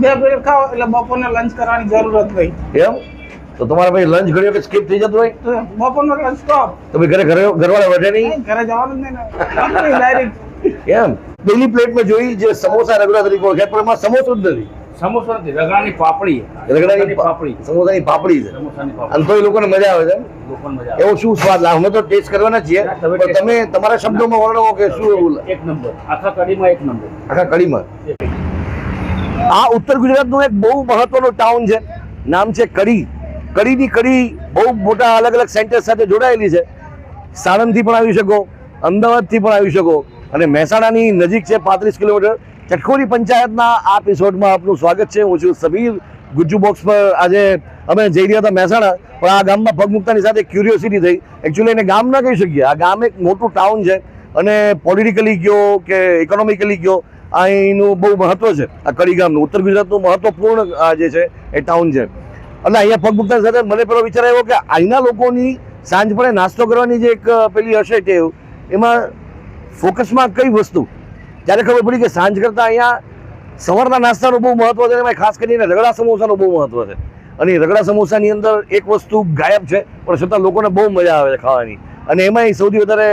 બે પ્લેટ ખાઓ એટલે બપોરને લંચ કરવાની જરૂરત નહીં એમ? તો તમારા ભાઈ લંચ ઘડી વખત સ્કીપ થઈ જતું હોય? તો બપોરનો લંચ સ્ટોપ તો ભાઈ ઘરે ઘરે ઘરવાળા વધે નહીં? ઘરે જવાનું જ નહીં ને. ડાયરેક્ટ એમ? પેલી પ્લેટમાં જોઈ જે સમોસા રગડા તરીકે ઓળખાય પણ એમાં સમોસો જ નથી. સમોસા નથી રગડાની પાપડી. રગડાની પાપડી. સમોસાની પાપડી છે. સમોસાની અને તો એ લોકોને મજા આવે છે મજા આવે. એવો શું સ્વાદ? લાગે અમે તો ટેસ્ટ કરવાના છીએ તમે પણ તમે તમારા શબ્દોમાં વર્ણવો કે શું એવું એક નંબર. આખા કડીમાં એક નંબર. આખા કડીમાં આ ઉત્તર ગુજરાતનું એક બહુ મહત્વનું ટાઉન છે. નામ છે કડી. કડીની કડી બહુ મોટા અલગ અલગ સેન્ટર સાથે જોડાયેલી છે. સાણંદથી પણ આવી શકો, અમદાવાદથી પણ આવી શકો. અને મહેસાણાની નજીક છે પાંત્રીસ કિલોમીટર. ચટખોરી પંચાયતના આ એપિસોડમાં આપનું સ્વાગત છે. હું છું સમીર. ગુજ્જુ બોક્સ પર આજે અમે જઈ રહ્યા હતા મહેસાણા, પણ આ ગામમાં પગ સાથે ક્યુરિયોસિટી થઈ. એકચ્યુઅલી એને ગામ ના કહી શકીએ. આ ગામ એક મોટું ટાઉન છે. અને પોલિટિકલી ગયો કે ઇકોનોમિકલી આ અહીંનું બહુ મહત્વ છે. આ કડી ગામનું ઉત્તર ગુજરાતનું મહત્વપૂર્ણ જે છે, એ ટાઉન છે. એટલે અહીંયા પગ મૂકતા સાથે મને પેલો વિચાર આવ્યો કે અહીંના લોકોની સાંજ પડે નાસ્તો કરવાની જે એક પેલી હશે ટેવ, એમાં ફોકસમાં કઈ વસ્તુ? ત્યારે ખબર પડી કે સાંજ કરતાં અહીંયા સવારના નાસ્તાનું બહુ મહત્વ છે એમાં ખાસ કરીને રગડા સમોસાનું બહુ મહત્વ છે. અને રગડા સમોસાની અંદર એક વસ્તુ ગાયબ છે, પણ છતાં લોકોને બહુ મજા આવે છે ખાવાની. અને એમાં સૌથી વધારે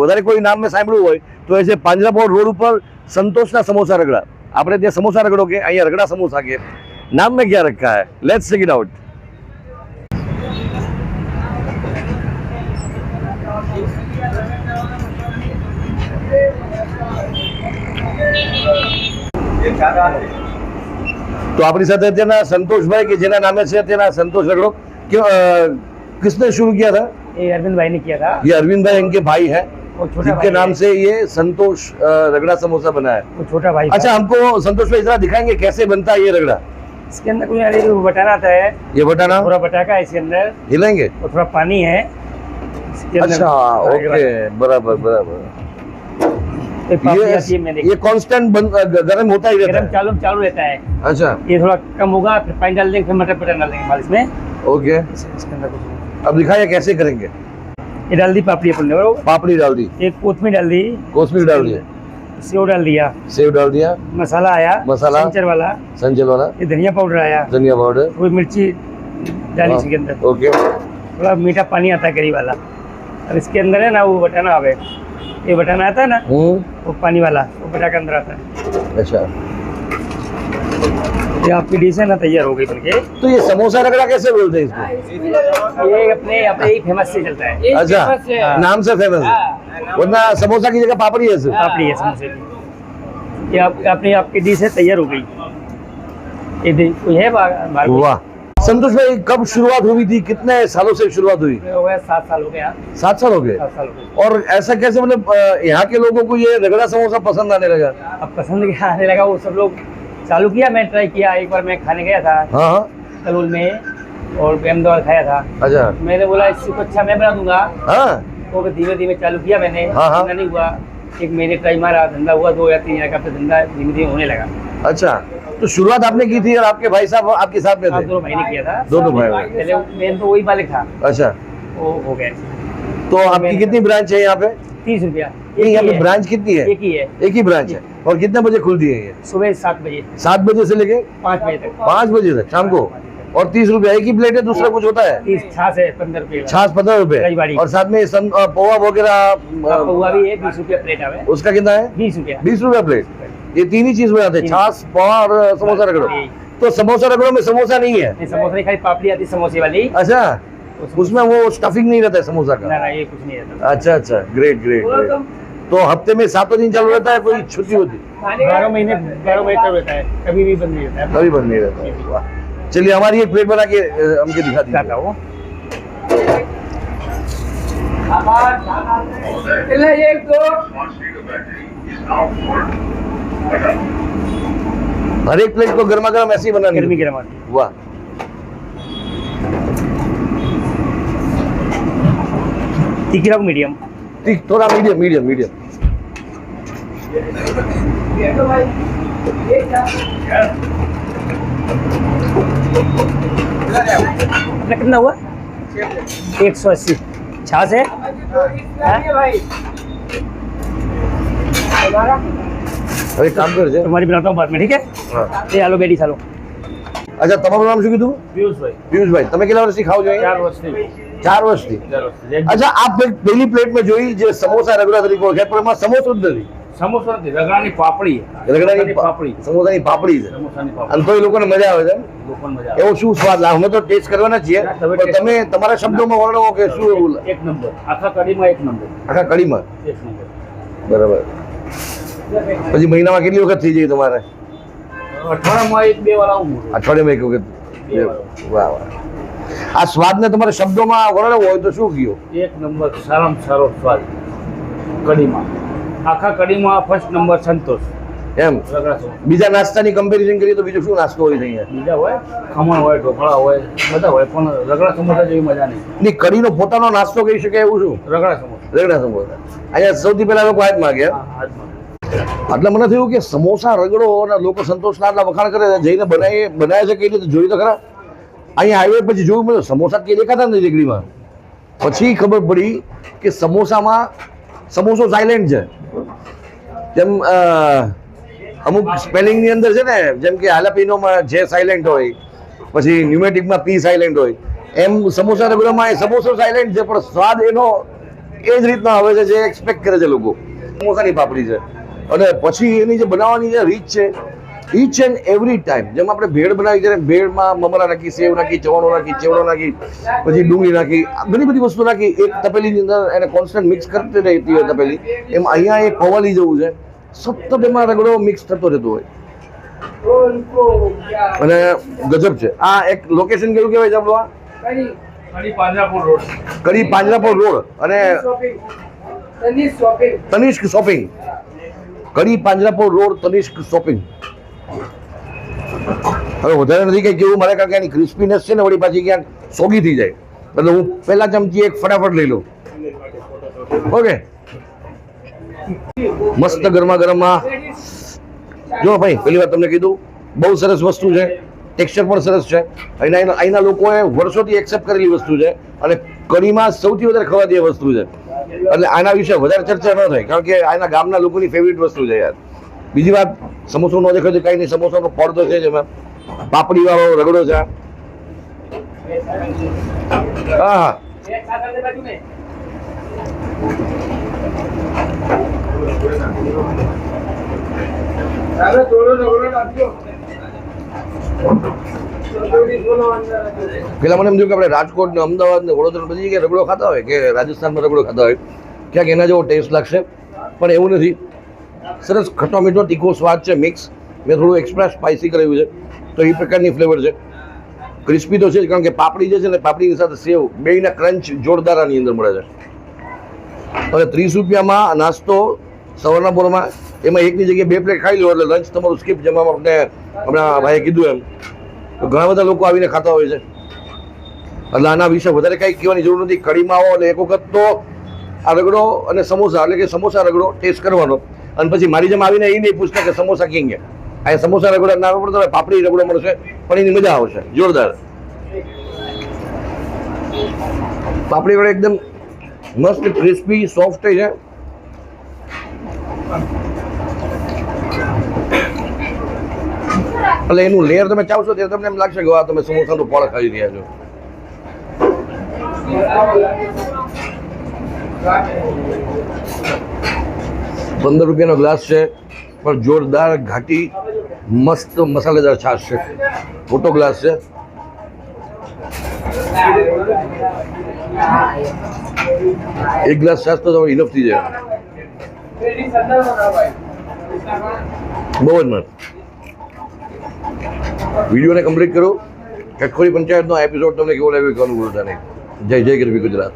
વધારે કોઈ નામ મેં સાંભળ્યું હોય તો એ છે પાંજરાપોળ રોડ ઉપર સંતોષના સમોસા રગડા આપણે ત્યાં સમોસા રગડો કે અહીંયા રગડા સમોસા કે नाम में क्या रखा है लेट्स चेक इट आउट तो આપણી સાથે અત્યારના સંતોષભાઈ કે જેના નામે છે અત્યારના સંતોષ રગડો કે અ, किसने शुरू किया था ये अरविंद भाई ने किया था ये अरविंद भाई इनके भाई है वो छोटा जिनके नाम से ये संतोष रगड़ा समोसा बना है वो छोटा भाई अच्छा हमको संतोष भाई जरा दिखाएँगे कैसे बनता है ये रगड़ा? इसके अंदर कुछ बटाना आता है ये बटाना? थोड़ा बटाका है इसके अंदर। हिलाएँगे और थोड़ा पानी है। अच्छा ये ओके बराबर बराबर। ये ये कांस्टेंट गर्म होता ही रहता है। चालू चालू रहता है। अच्छा। ये थोड़ा कम होगा फिर पानी डाल देंगे फिर मटर पटर डाल देंगे मालिश में ओके। अब दिखाइए कैसे करेंगे। ये डाल दी पापड़ी अपन ने और पापड़ी डाल दी एक कोथमीर डाल दी कोसमीर डाल दिया सेव डाल दिया सेव डाल दिया मसाला आया मसाला। संचर वाला संजल वाला ये धनिया पाउडर आया धनिया पाउडर थोड़ी मिर्ची डाली हाँ। इसके अंदर ओके थोड़ा मीठा पानी आता है करी वाला और इसके अंदर है ना वो बटाना आवे ये बटाना आता है ना हम्म वो पानी वाला वो बटा के अंदर आता है अच्छा ये आपकी डिश है ना तैयार हो गई बनके तो ये समोसा रगड़ा कैसे बोलते हैं इसको? ये अपने पे ही फ़ेमस से चलता है। अच्छा नाम से फ़ेमस है। वरना समोसा की जगह पापड़ी है सिर्फ़। पापड़ी है समोसे की। ये आप, अपनी आपकी डिश है तैयार हो गई। ये कोई है? वाह। संतोष भाई कब शुरुआत हुई थी? कितने सालों से शुरुआत हुई? हो गया सात साल हो गया। सात साल हो गए? सात साल हो गए। और ऐसा कैसे मतलब यहाँ के लोगों को ये रगड़ा समोसा पसंद आने लगा? अब पसंद क्या आने लगा वो सब लोग चालू किया मैं ट्राई किया। एक बार मैं खाने गया था हाँ हाँ। कलूल में और अहमदाबाद खाया था। अच्छा। मैंने बोला इससे कुछ अच्छा मैं बना दूँगा। हाँ। तो धीमे धीमे चालू किया मैंने। हाँ, हाँ। धंधा नहीं हुआ। एक महीने ट्राई मारा धंधा हुआ दो या तीन हज़ार का धंधा धीमे धीमे होने लगा। अच्छा। तो शुरुआत आपने की थी और आपके भाई साहब आपके साथ में थे? दोनों भाई ने किया था। दोनों भाई पहले मेन तो वही मालिक था। अच्छा। वो हो गया। तो आपकी कितनी ब्रांच है यहाँ पे? तीस रुपया। यहाँ ही पे है। ब्रांच कितनी है? एक ही है। एक ही ब्रांच है। और कितने बजे खुलती है ये? सुबह सात बजे। सात बजे से लेके पाँच बजे तक। पाँच बजे तक शाम को? और तीस रुपया एक ही प्लेट है दूसरा कुछ होता है? छाछ है पंद्रह रुपये छाछ पंद्रह रुपए। और साथ में अ, पोहा वगैरह अ, भी है बीस रुपया प्लेट आवे उसका कितना है? बीस रुपया। बीस रुपया प्लेट ये तीन ही चीज़ बनाते हैं छाछ पोहा और समोसा रगड़ो। तो समोसा रगड़ो में समोसा नहीं है? समोसा नहीं खाली पापड़ी आती समोसे वाली। अच्छा। उसमें- वो स्टफिंग नहीं रहता है समोसा का? ना ये कुछ नहीं रहता। अच्छा अच्छा ग्रेट ग्रेट ग्रेट तो हफ़्ते में सातों दिन चालू रहता है कोई छुट्टी होती? बारह महीने बारह महीने चालू रहता है कभी भी बंद नहीं रहता। है कभी बंद नहीं रहता। है। चलिए हमारी एक प्लेट बना के हमको दिखा दीजिए। हूँ एक दो। हर एक प्लेट को गर्मा गर्म ऐसे ही बनानी गर्मी। गर्म वाह। तीखी रखो मीडियम तीख थोड़ा मीडियम मीडियम मीडियम कितना हुआ? एक सौ अस्सी। छाछ है? हाँ? अरे काम कर तुम्हारी बनाता हूँ बाद में ठीक है? हाँ। ये आलो बेटी सालो અચ્છા તમારું નામ શું કીધું? પિયુષભાઈ. પિયુષભાઈ તમે કેટલા વર્ષથી ખાવ છો ચાર વર્ષથી. ચાર વર્ષથી? અચ્છા આ પ્લેટ પહેલી પ્લેટમાં જોઈ જે સમોસા રગડા તરીકે ઓળખાય પણ એમાં સમોસો જ નથી. સમોસા નથી રગડાની પાપડી. રગડાની પાપડી. સમોસાની પાપડી છે. અને તો એ લોકોને મજા આવે છે એવો શું સ્વાદ? લાગે અમે તો ટેસ્ટ કરવાના છીએ તમે પણ તમે તમારા શબ્દોમાં વર્ણવો કે શું એવું એક નંબર. આખા કડીમાં એક નંબર. આખા કઢીમાં એક નંબર. બરાબર. પછી મહિનામાં કેટલી વખત થઈ જાય તમારે? અઠવાડિયામાં એક બે વાર આવું. અઠવાડિયામાં એક વખત વાહ વાહ. આ સ્વાદને તમારે શબ્દોમાં વર્ણવો હોય તો શું કયો? એક નંબર સારામાં સારો સ્વાદ. કઢીમાં. આખા કઢીમાં ફર્સ્ટ નંબર સંતોષ. એમ? રગડા બીજા નાસ્તાની કમ્પેરિઝન કરીએ તો બીજો શું નાસ્તો હોય અહીંયા? બીજા હોય ખમણ હોય ઢોકળા હોય બધા હોય પણ રગડા સમોસા જેવી મજા નહીં. નહીં કઢીનો પોતાનો નાસ્તો કહી શકાય એવું શું? રગડા સમોસા. રગડા સમોસા. અહીંયા સૌથી પહેલા લોકો હાથ માગે હાથ માગે. એટલે મને થયું કે સમોસા રગડો અને લોકો સંતોષના આટલા વખાણ કરે જઈને બનાવી બનાવે છે કઈ રીતે? જોયું તો ખરા. અહીંયા હાઈવે પછી જોયું મેં સમોસા કે દેખાતા નથી રેકડીમાં પછી ખબર પડી કે સમોસામાં, સમોસો સાયલેન્ટ છે. જેમ અમુક સ્પેલિંગની અંદર છે ને, જેમ કે હાલાપીનોમાં જે સાયલેન્ટ હોય, પછી ન્યુમેટિકમાં પી સાયલેન્ટ હોય, એમ સમોસા રગડામાં એ સમોસો સાયલેન્ટ છે, પણ સ્વાદ એનો એ જ રીતના આવે છે જે એક્સપેક્ટ કરે છે લોકો. સમોસાની પાપડી છે. અને પછી એની જે બનાવવાની જે રીત છે ઈચ એન્ડ એવરી ટાઈમ જેમ આપણે ભેળ બનાવી ત્યારે ભેળમાં મમરા નાખી સેવ નાખી ચવાણો નાખી ચેવડો નાખી પછી ડુંગળી નાખી આ ઘણી બધી વસ્તુ નાખી એક તપેલીની અંદર એને કોન્સ્ટન્ટ મિક્સ કરતી રહેતી હોય તપેલી. એમ અહીંયા એક પવાલી જેવું છે. સતત એમાં રગડો મિક્સ થતો રહેતો હોય. અને ગજબ છે. આ એક લોકેશન કેવું કહેવાય છે આપણું આ? પાંજરાપુર કડી પાંજરાપોળ રોડ. અને Tanishq shopping Kadi Panjrapol road Tanishq shopping હવે વધારે નથી કંઈ કેવું, મારે કારણ કે એની ક્રિસ્પીનેસ છે ને વળી પાછી ક્યાંક સોગી થઈ જાય. એટલે હું પહેલા ચમચી એક ફટાફટ લઈ લઉં. ઓકે. મસ્ત ગરમા ગરમમાં જો ભાઈ, પહેલી વાર તમને કીધું, બહુ સરસ વસ્તુ છે. ટેક્સચર પણ સરસ છે. અહીંના અહીંના- લોકોએ વર્ષોથી એક્સેપ્ટ કરેલી વસ્તુ છે અને કઢીમાં સૌથી વધારે ખવાતી વસ્તુ છે. એટલે આના વિશે વધારે ચર્ચા ન થાય, કારણ કે આના ગામના લોકોની ફેવરિટ વસ્તુ છે યાર. બીજી વાત, સમોસો ન દેખાય તો કાંઈ નહીં, સમોસાનો પડદો છે જ એમાં. પાપડી વાળો રગડો છે. હા હા પેલા મને એમ થયું કે આપણે રાજકોટ ને અમદાવાદ ને વડોદરા બધી જગ્યાએ રગડો ખાતા હોય કે રાજસ્થાનમાં રગડો ખાતા હોય, ક્યાંક એના જેવો ટેસ્ટ લાગશે. પણ એવું નથી. સરસ ખટ્ટો મીઠો, તીખો સ્વાદ છે મિક્સ મેં થોડું એક્સ્ટ્રા સ્પાઇસી કરાવ્યું છે. તો એ પ્રકારની ફ્લેવર છે. ક્રિસ્પી તો છે જ, કારણ કે પાપડી જે છે ને, પાપડીની સાથે સેવ, બેયના ક્રંચ જોરદાર આની અંદર મળે છે. હવે ત્રીસ રૂપિયામાં નાસ્તો સવારના પોરમાં, એમાં એકની જગ્યાએ બે પ્લેટ ખાઈ લો એટલે લંચ તમારું સ્કીપ જેમાં આપણે હમણાં ભાઈએ કીધું એમ. ઘણા બધા લોકો આવીને ખાતા હોય છે. એટલે આના વિશે વધારે કંઈ કહેવાની જરૂર નથી. કઢીમાં આવો એટલે એક વખત તો આ રગડો અને સમોસા, એટલે કે સમોસા રગડો ટેસ્ટ કરવાનો. અને પછી મારી જેમ આવીને એ નહીં પૂછતા કે સમોસા કેમ આ સમોસા રગડો ના પડતો પાપડી રગડો મળશે, પણ એની મજા આવશે. જોરદાર. પાપડી વડે એકદમ મસ્ત ક્રિસ્પી સોફ્ટ છે એટલે એનું લેયર તમે ચાવશો ત્યારે તમને એમ લાગશે કે તમે સમોસાનું ફળ ખાઈ રહ્યા છો. પંદર રૂપિયાનો ગ્લાસ છે, પણ જોરદાર ઘાટી, મસ્ત મસાલેદાર છાશ છે. મોટો ગ્લાસ છે. એક ગ્લાસ છાશ તો તમારે ઇનફ થઈ જાય. બહુ જ મસ્ત. વિડીયોને કમ્પ્લીટ કરો. કટખોરી પંચાયતનો એપિસોડ તમને કેવો લાગ્યો એ બોલતા નહીં. જય જય ગરવી ગુજરાત.